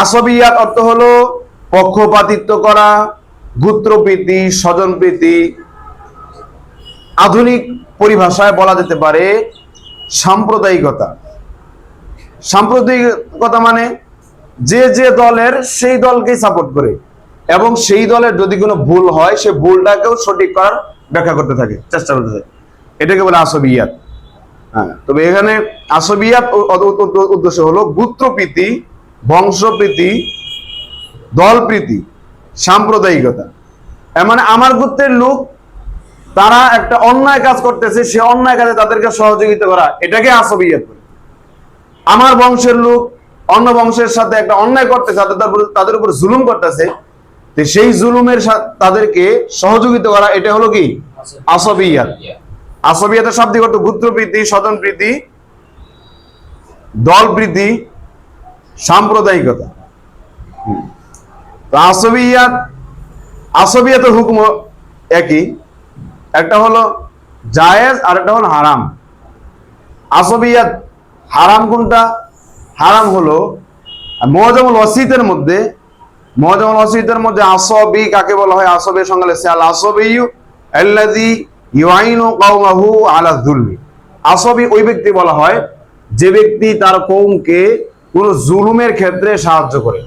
আসবিয়াত। অর্থ হলো পক্ষপাতিত্ব করা, গুত্রপ্রীতি, স্বজনপ্রীতি। আধুনিক পরিভাষায় বলা যেতে পারে সাম্প্রদায়িকতা। সাম্প্রদায়িকতা মানে যে যে দলের সেই দলকেই সাপোর্ট করে এবং সেই দলের যদি কোনো ভুল হয়, সে ভুলটাকেও সঠিক করার ব্যাখ্যা করতে থাকে, চেষ্টা করতে থাকে। এটাকে বলে আসবিয়াত। হ্যাঁ। তবে এখানে আসবিয়াত উদ্দেশ্য হলো গুত্রপ্রীতি বংশপ্রীতি দলপ্রীতি সাম্প্রদায়িকতা। মানে আমার গোত্রের লোক তারা একটা অন্যায় কাজ করতেছে সে অন্যায় কাজে তাদেরকে সহযোগিতা করা এটাকে আসবিয়াত বলে। আমার বংশের লোক অন্য বংশের সাথে একটা অন্যায় করতেছে তাদের উপর- জুলুম করতেছে তো সেই জুলুমের সা- তাদেরকে সহযোগিতা করা এটা হলো কি? আসবিয়াত। আসবিয়াতের শাব্দিক অর্থ গুত্রপ্রীতি স্বজনপ্রীতি দলপ্রীতি সাম্প্রদায়িকতা। হুম। তো আসবিয়াত আসবিয়াতের হুকুম একই। একটা হলো জায়েজ, আর একটা হলো হারাম। আসবিয়াত হারাম কোনটা? হারাম হলো মজামুল ওয়াসিতের মধ্যে মজামুল ওয়াসিতের মধ্যে আসবি কাকে বলা হয়? আসবের সঙ্গে আল আসবিয়ু আল্লাযী ইউআইনু কওমাহু আলা যুলমি। আসবি ওই ব্যক্তি বলা হয়, যে ব্যক্তি তার কওমকে কোন জুলুমের ক্ষেত্রে সাহায্য করে।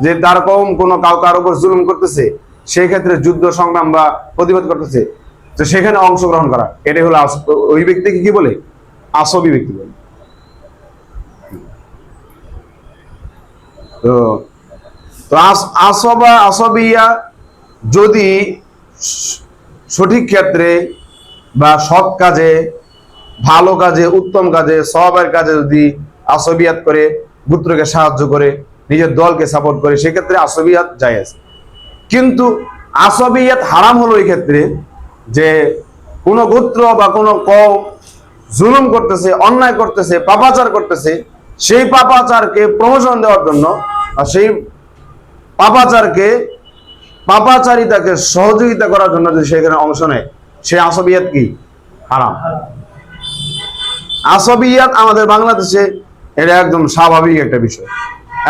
যে তার কওম কোনো কাউ কার উপর জুলুম করতেছে, সেই ক্ষেত্রে যুদ্ধ, সংগ্রাম বা প্রতিবাদ করতেছে, তো সেখানে অংশগ্রহণ করা। এটাই হলো ওই ব্যক্তিকে কি বলে? আসবি ব্যক্তি বলে। তো তো আস- আসবা আসবিয়া যদি সঠিক ক্ষেত্রে বা সৎ কাজে, ভালো কাজে, উত্তম কাজে সবের কাজে যদি আসবিয়াত করে গুত্রকে সাহায্য করে, নিজের দলকে সাপোর্ট করে, সেক্ষেত্রে আসবিয়াত জায়েজ। কিন্তু আসবিয়াত হারাম হলো এই ক্ষেত্রে যে কোনো গোত্র বা কোনো কম জুলুম করতেছে, অন্যায় করতেছে, পাপাচার করতেছে, সেই পাপাচারকে প্রমোশন দেওয়ার জন্য সেই পাপাচারকে পাপাচারিতাকে সহযোগিতা করার জন্য যদি সেখানে অংশ নেয়, সে আসবিয়াত কি? হারাম। আসবিয়াত আমাদের বাংলাদেশে এটা একদম স্বাভাবিক একটা বিষয়।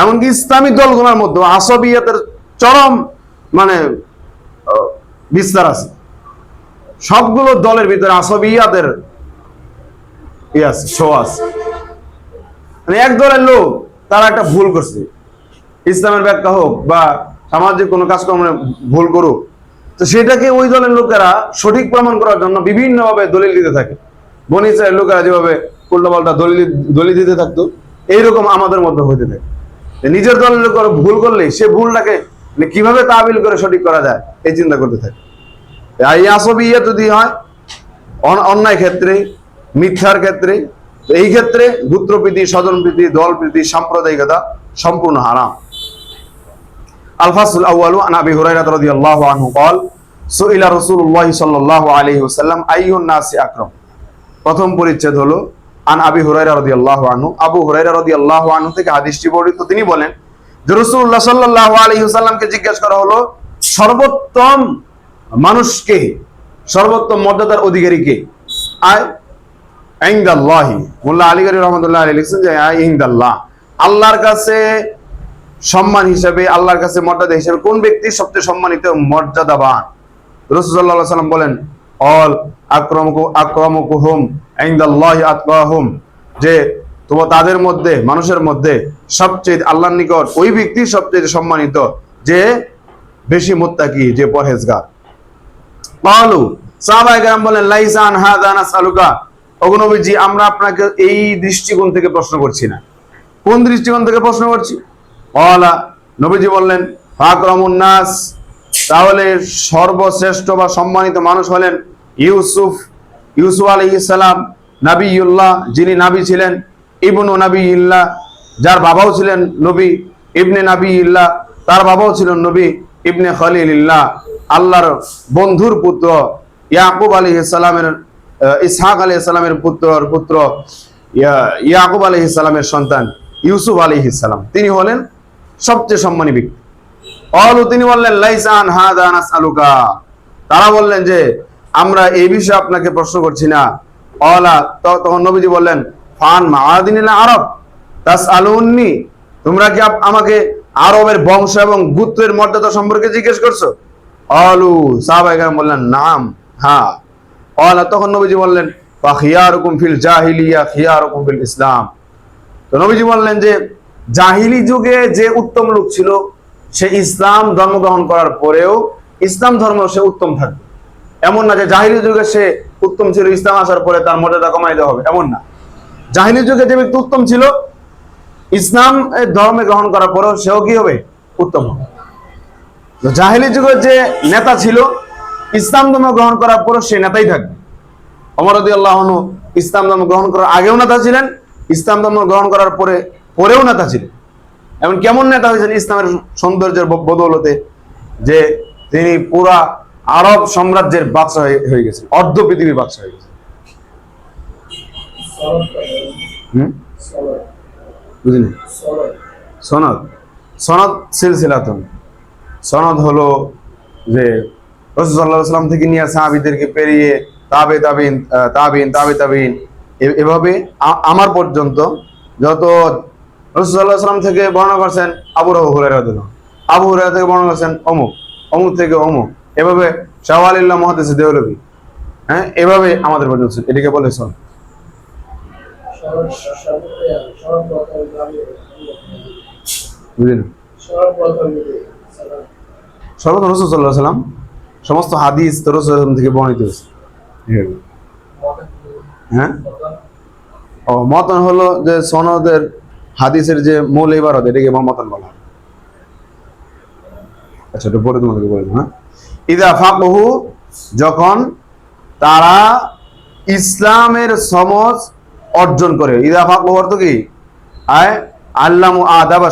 এমনকি ইসলামী দলগুলোর মধ্যে আসবিয়াতের চরম মানে বিস্তার আছে। সবগুলো দলের ভিতরে আসবিয়াতের ই আছে শো আছে। মানে এক দলের লোক, তারা একটা ভুল করছে। ইসলামের ব্যাখ্যা হোক বা সামাজিক কোনো কাজকর্মে ভুল করুক, তো সেটাকে ওই দলের লোকেরা সঠিক প্রমাণ করার জন্য বিভিন্নভাবে দলিল দিতে থাকে। বনি ইসরায়েল লোকেরা যেভাবে উল্টাপাল্টা দলিল দলিল দিতে থাকতো, এইরকম আমাদের মধ্যে হইতে থাকে। নিজের দলের লোক ভুল করলে সে ভুলটাকে মানে কীভাবে তাবিল করে সঠিক করা যায়, এই চিন্তা করতে থাকে। এই আসবি ইয়ে যদি হয়, অন- অন্যায় ক্ষেত্রে, মিথ্যার ক্ষেত্রে, তো এই ক্ষেত্রে গুত্রপ্রীতি স্বজনপ্রীতি দলপ্রীতি সাম্প্রদায়িকতা সম্পূর্ণ হারাম। الفصل الأول عن أبي هريرة رضي الله عنه قال سئل رسول الله صلى الله عليه وسلم أي الناس أكرم প্রথম পরিচ্ছেদ হলো আন আবি হুরাইরা রাদিয়াল্লাহু আনহু আবু হুরাইরা রাদিয়াল্লাহু আনহু থেকে হাদিসটি বর্ণিত তিনি বলেন যে রাসূলুল্লাহ সাল্লাল্লাহু আলাইহি ওয়াসাল্লামকে জিজ্ঞেস করা হলো সর্বোত্তম মানুষকে সর্বোত্তম মর্যাদার অধিকারী কে আয় ইনদাল্লাহি মোল্লা আলী গরি রহমতুল্লাহ আলী লিখছেন যে আয় ইনদাল্লাহ আল্লাহর কাছে সম্মান হিসেবে আল্লাহর কাছে মর্যাদা হিসেবে কোন ব্যক্তি সবচেয়ে সম্মানিত মর্যাদাবান? রসুল্লাহ সাল্লাম বলেন, অল আক্রমকু আক্রমকুহুম ইনদাল্লাহি আতকাহুম যে তোমার তাদের মধ্যে, মানুষের মধ্যে সবচেয়ে আল্লাহর নিকট ওই ব্যক্তি সবচেয়ে সম্মানিত, যে বেশি মুত্তাকি, যে পরহেজগার। পালু সাহাবায়ে কেরাম বলেন, লাইসা আন হাযা নাসআলুকা ওগো নবীজি, আমরা আপনাকে এই দৃষ্টিকোণ থেকে প্রশ্ন করছি না। কোন দৃষ্টিকোণ থেকে প্রশ্ন করছি? ওয়ালা নবীজি বললেন ফাকরামুন নাস। তাহলে সর্বশ্রেষ্ঠ বা সম্মানিত মানুষ হলেন ইউসুফ ইউসুফ আলাইহিস সালাম নাবিউল্লাহ যিনি নাবী ছিলেন ইবনু নাবিউল্লাহ যার বাবাও ছিলেন নবী ইবনে নাবিউল্লাহ তার বাবাও ছিলেন নবী ইবনে খলিলিল্লাহ। আল্লাহর বন্ধুর পুত্র ইয়াকুব আলাইহিস সালামের আহ, ইসহাক আলাইহিস সালামের পুত্র পুত্র ইয়া- ইয়াকুব আলাইহিস সালামের সন্তান ইউসুফ আলাইহিস সালাম। তিনি হলেন সবচেয়ে সম্মানী ব্যক্তি। অলু তিনি বললেন লাইসান হাদা নাসআলুকা। তারা বললেন যে, আমরা এই বিষয়ে আপনাকে প্রশ্ন করছি না। অলা তখন নবীজি বললেন, ফান মাআদিনিল আরব, তাসআলুন্নি, তোমরা কি আমাকে আরবের বংশ এবং গুত্রের মর্যাদা সম্পর্কে জিজ্ঞেস করছ? অলু সাহাবাইকার বললেন, নাম হ্যাঁ অলা তখন নবীজি বললেন বা খিয়ারুকুম ফিল জাহিলিয়া, খিয়ারুকুম ফিল ইসলাম। তো নবীজি বললেন যে জাহিলি যুগে যে উত্তম লোক ছিল, সে ইসলাম ধর্ম গ্রহণ করার পরেও ইসলাম ধর্ম সে উত্তম থাকবে। এমন না যে জাহিলি যুগে সে উত্তম ছিল, ইসলাম আসার পরে তার মর্যাদা কমাই দেওয়া হবে, এমন না। জাহিলি যুগে যে ব্যক্তি উত্তম ছিল, ইসলাম ধর্মে গ্রহণ করার পরেও সেও কি হবে? উত্তম হবে। জাহিলি যুগের যে নেতা ছিল, ইসলাম ধর্ম গ্রহণ করার পরেও সে নেতাই থাকবে। অমরদি আল্লাহ ইসলাম ধর্ম গ্রহণ করার আগেও নেতা ছিলেন, ইসলাম ধর্ম গ্রহণ করার পরে পরেও নেতা ছিলেন। এমন কেমন নেতা হয়েছেন ইসলামের সৌন্দর্যের বদৌলতে যে তিনি পুরা আরব সাম্রাজ্যের বাদশা হয়ে- গেছেন, অর্ধ পৃথিবীর বাদশা হয়ে গেছেন। সনদ। সনদ সিলসিলাতুন সনদ হলো যে রসুল্লাহ সাল্লাম থেকে নিয়ে সাহাবিদেরকে পেরিয়ে তাবে তাবিন তাবিন, তাবে তাবিন এভাবে আমার পর্যন্ত যত রসুল্লাহ সাল্লাম থেকে বর্ণনা করছেন আবু হুরাই আবু হুরাই থেকে বর্ণনা করছেন অমুক অমুক থেকে অমুক। এভাবে শাহওয়ালিল্লাহ মহাদেশ দেহলবি হ্যাঁ এভাবে আমাদের পর্যন্ত এটাকে বলে বুঝলেন? সর্বত সাল্লাম সমস্ত হাদিস তো রসুল থেকে বর্ণিত হয়েছে। হ্যাঁ? ও, মতন হলো যে সনদের হাদিসের যে মূল ইবারত, এটাকে মতন বলা আচ্ছা পরে তোমাদেরকে বলে হ্যাঁ? ইদা ফাকহু, যখন তারা ইসলামের সমজ অর্জন করে। ইদা ফাকহু অর্থ কি? আয় আদাব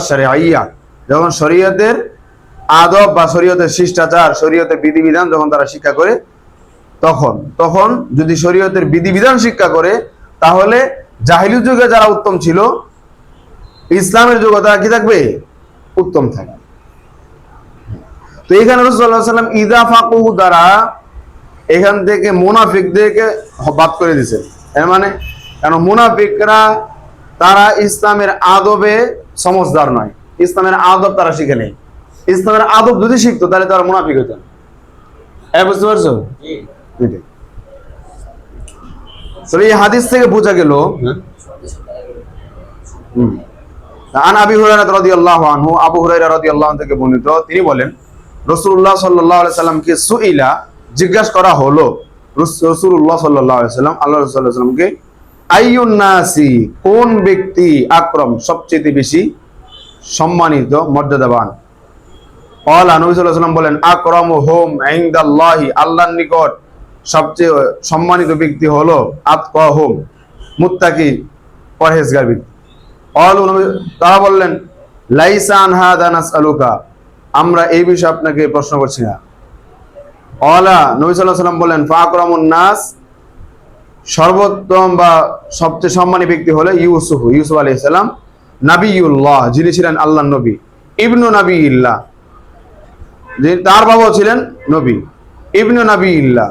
যখন শরীয়তের আদব বা শরীয়তের শিষ্টাচার, শরীয়তের বিধিবিধান যখন তারা শিক্ষা করে, তখন তখন যদি শরীয়তের বিধিবিধান শিক্ষা করে, তাহলে জাহিলি যুগে যারা উত্তম ছিল ইসলামের যুগে তারা কি থাকবে? উত্তম থাকবে। তো এখানে রসুল্লাহ সাল্লাম ইদা ফাকু দ্বারা এখান থেকে মুনাফিকদেরকে বাদ করে দিছে। এর মানে কেন মুনাফিকরা তারা ইসলামের আদবে সমজদার নয়। ইসলামের আদব তারা শিখে নেই। ইসলামের আদব যদি শিখতো তাহলে তারা মুনাফিক হতো হ্যাঁ বুঝতে পারছ? এই হাদিস থেকে বোঝা গেল হুম। আন থেকে তিনি বলেন, রাসূলুল্লাহ সাল্লামকে সুইলা জিজ্ঞাসা করা হলো, রস- রাসূলুল্লাহ সাল্লাম, আল্লাহ রাসূল সাল্লামকে কোন ব্যক্তি আকরম সবচেয়ে বেশি সম্মানিত, মর্যাদাবান? বলেন আকরামু হুম ইনদাল্লাহি নিকট সবচেয়ে সম্মানিত ব্যক্তি হলো আতকাহুম, মুত্তাকি, পরহেজগার ব্যক্তি। তারা বললেন আলুকা আমরা এই বিষয়ে আপনাকে প্রশ্ন করছি না। অলা নবী বলেন ফাকরামুন নাস। সর্বোত্তম বা সবচেয়ে সম্মানী ব্যক্তি ইউসুফ ইউসুফ আলাইহিস সালাম নাবিউল্লাহ যিনি ছিলেন আল্লাহর নবী, ইবনু নবী ইল্লাহ তার বাবাও ছিলেন নবী, ইবনু নবী ইল্লাহ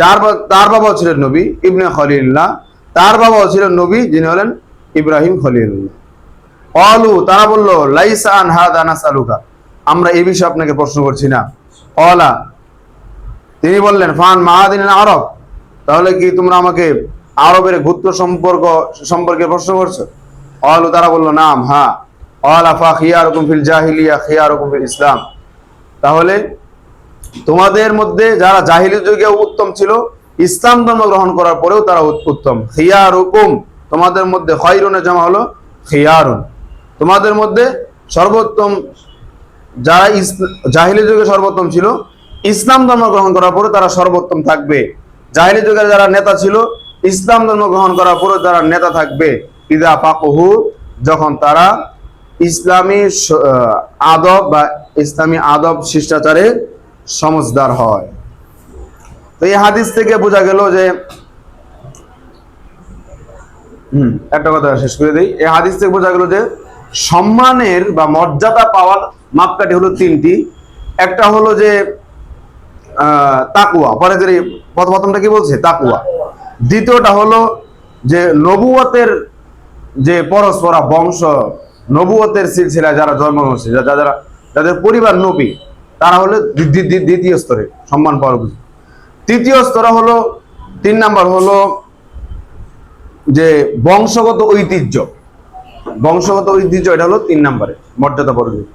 যার তার বাবাও ছিলেন নবী, ইবনে খলিল্লাহ তার বাবাও ছিলেন নবী, যিনি হলেন ইব্রাহিম অলু তারা বলল, লাইসা আমরা এই বিষয়ে আপনাকে প্রশ্ন করছি না। অলা তিনি বললেন, ফান মাহাদিন আরব। তাহলে কি তোমরা আমাকে আরবের গুত্র সম্পর্ক সম্পর্কে প্রশ্ন করছ? অলু তারা বলল, নাম হ্যাঁ অলা ফা খিয়ারুকুম ফিল জাহিলিয়া, খিয়ারুকুম ফিল ইসলাম। তাহলে তোমাদের মধ্যে যারা জাহিলি যুগে উত্তম ছিল, ইসলাম ধর্ম গ্রহণ করার পরেও তারা উত- উত্তম। খিয়ারুকুম তোমাদের মধ্যে খয়রুনের জমা হলো খিয়ারুন। তোমাদের মধ্যে সর্বোত্তম যারা জাহিলি যুগে সর্বোত্তম ছিল, ইসলাম ধর্ম গ্রহণ করার পরে তারা সর্বোত্তম থাকবে। জাহিলি যুগের যারা নেতা ছিল, ইসলাম ধর্ম গ্রহণ করার পরে যারা নেতা থাকবে। ইদা পাকহু যখন তারা ইসলামী আদব বা ইসলামী আদব শিষ্টাচারে সমজদার হয়। তো এই হাদিস থেকে বোঝা গেল যে হুম। একটা কথা শেষ করে দিই। এই হাদিস থেকে বোঝা গেল যে সম্মানের বা মর্যাদা পাওয়ার মাপকাঠি হলো তিনটি। একটা হলো যে তাকুয়া পরে যে প্রথম- প্রথমটা কি বলছে? তাকুয়া দ্বিতীয়টা হলো যে নবুয়তের যে পরস্পরা, বংশ, নবুয়তের সিলসিলা যারা জন্ম হয়েছে যা- যারা, যাদের পরিবার নবী, তারা হলো দ্বি- দ্বি- দ্বি- দ্বিতীয় স্তরে সম্মান পাওয়ার। তৃতীয় স্তর হলো, তিন নাম্বার হলো যে বংশগত ঐতিহ্য। বংশগত ঐতিহ্য এটা হলো তিন নাম্বারে মর্যাদা পর্যায়ে